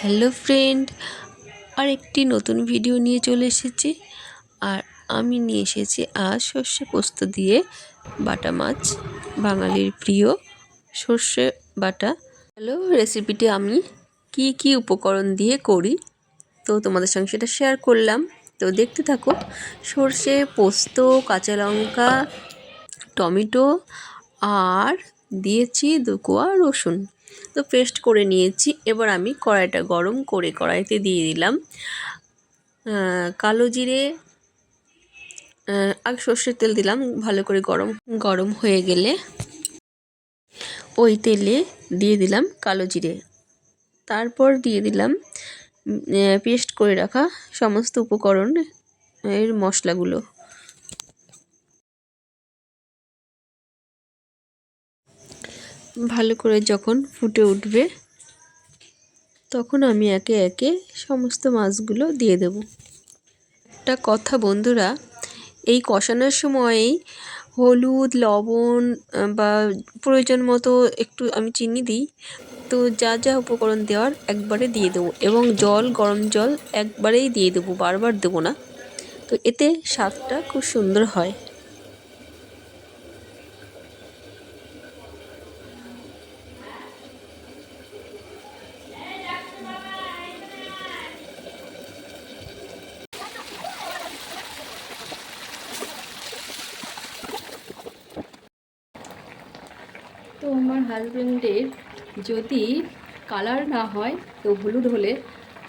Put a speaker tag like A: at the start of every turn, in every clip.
A: Hello friend, আর একটি নতুন video নিয়ে চলে এসেছি। আর আমি নিয়ে এসেছি আজ সর্ষে পোস্ত দিয়ে বাটা মাছ, বাঙালির প্রিয় সর্ষে বাটা। হ্যালো রেসিপিটি আমি কি কি উপকরণ দিয়ে করি? তো তোমাদের সঙ্গে সেটা শেয়ার করলাম। তো দেখতে থাকো, সর্ষে, পোস্ত, কাঁচা লঙ্কা, টমেটো, আর দিয়েছি দুকোয়া রসুন। তো পেস্ট করে নিয়েছি। এবার আমি কড়াইটা গরম করে কড়াইতে দিয়ে দিলাম কালো জিরে আগে সর্ষের তেল দিলাম ভালো করে গরম গরম হয়ে গেলে ওই তেলে দিয়ে দিলাম কালো জিরে। তারপর দিয়ে দিলাম পেস্ট করে রাখা সমস্ত উপকরণ এর মশলাগুলো। ভালো করে যখন ফুটে উঠবে, তখন আমি একে একে সমস্ত মাছগুলো দিয়ে দেব। একটা কথা বন্ধুরা, এই কষানোর সময়েই হলুদ, লবণ বা প্রয়োজন মতো একটু আমি চিনি দিই, তো যা যা উপকরণ দেওয়ার একবারে দিয়ে দেবো এবং জল, গরম জল একবারেই দিয়ে দেবো, বারবার দেবো না। তো এতে স্বাদটা খুব সুন্দর হয় তো আমার হাজব্যান্ডের যদি কালার না হয়, তো হলুদ হলে,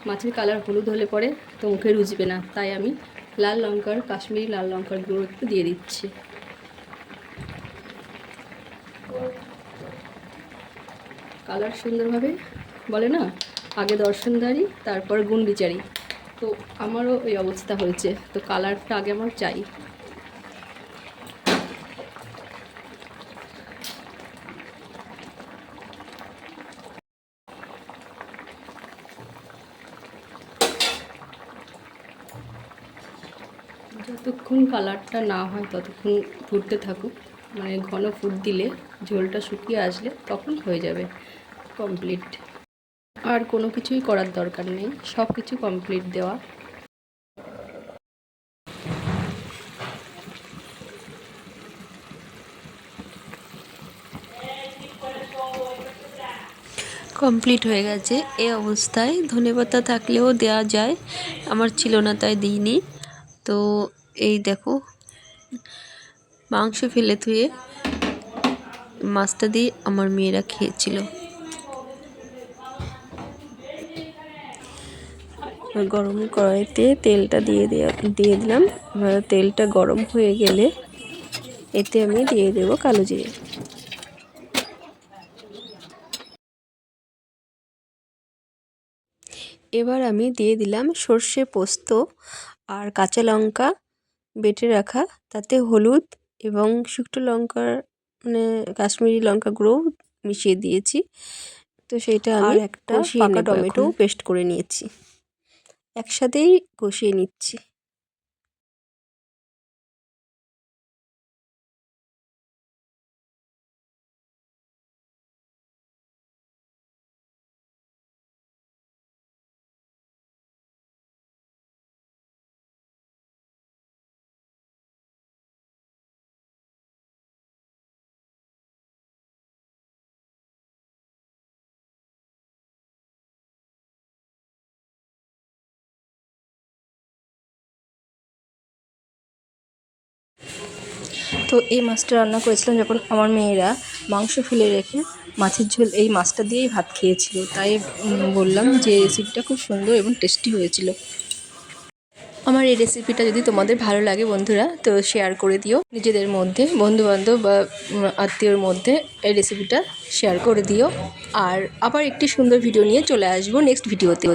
A: মাছের কালার হলুদ হলে পরে তো মুখে রুজবে না। তাই আমি লাল লঙ্কার, কাশ্মীরি লাল লঙ্কার গুঁড়ো একটু দিয়ে দিচ্ছি। কালার সুন্দরভাবে, বলে না? আগে দর্শনদারি তারপর গুণ বিচারি তো আমারও ওই অবস্থা হয়েছে। তো কালারটা আগে আমার চাই। যতক্ষণ কালারটা না হয়, ততক্ষণ ফুটতে থাকুক। মানে ঘন ফুট দিলে, ঝোলটা শুকিয়ে আসলে তখন হয়ে যাবে কমপ্লিট আর কোনো কিছুই করার দরকার নেই, সব কিছু কমপ্লিট দেওয়া। কমপ্লিট হয়ে গেছে। এ অবস্থায় ধনেপাতা থাকলেও দেওয়া যায়, আমার ছিল না তাই দিইনি। তো এই দেখো। মাংস ফেলে ধুয়ে মাছটা দিয়ে আমার মেয়েরা খেয়েছিল। গরম কড়াইতে তেলটা দিয়ে দিয়ে দিলাম। তেলটা গরম হয়ে গেলে এতে আমি দিয়ে দেবো কালো জিরে। এবার আমি দিয়ে দিলাম সর্ষে পোস্ত আর কাঁচা লঙ্কা বেটে রাখা। তাতে হলুদ এবং শুকনো লঙ্কার মানে কাশ্মীরি লঙ্কা গুঁড়ো মিশিয়ে দিয়েছি। তো সেটা আমি একটা পাকা টমেটো পেস্ট করে নিয়েছি। একসাথেই কষিয়ে নিচ্ছি। তো এই মাছটা রান্না করেছিলাম যখন আমার মেয়েরা মাংস ফেলে রেখে মাছের ঝোল এই মাছটা দিয়েই ভাত খেয়েছিল। তাই বললাম যে রেসিপিটা খুব সুন্দর এবং টেস্টি হয়েছিল। আমার এই রেসিপিটা যদি তোমাদের ভালো লাগে বন্ধুরা, তো শেয়ার করে দিও। নিজেদের মধ্যে, বন্ধুবান্ধব বা আত্মীয়র মধ্যে এই রেসিপিটা শেয়ার করে দিও। আর আবার একটি সুন্দর ভিডিও নিয়ে চলে আসব নেক্সট ভিডিওতে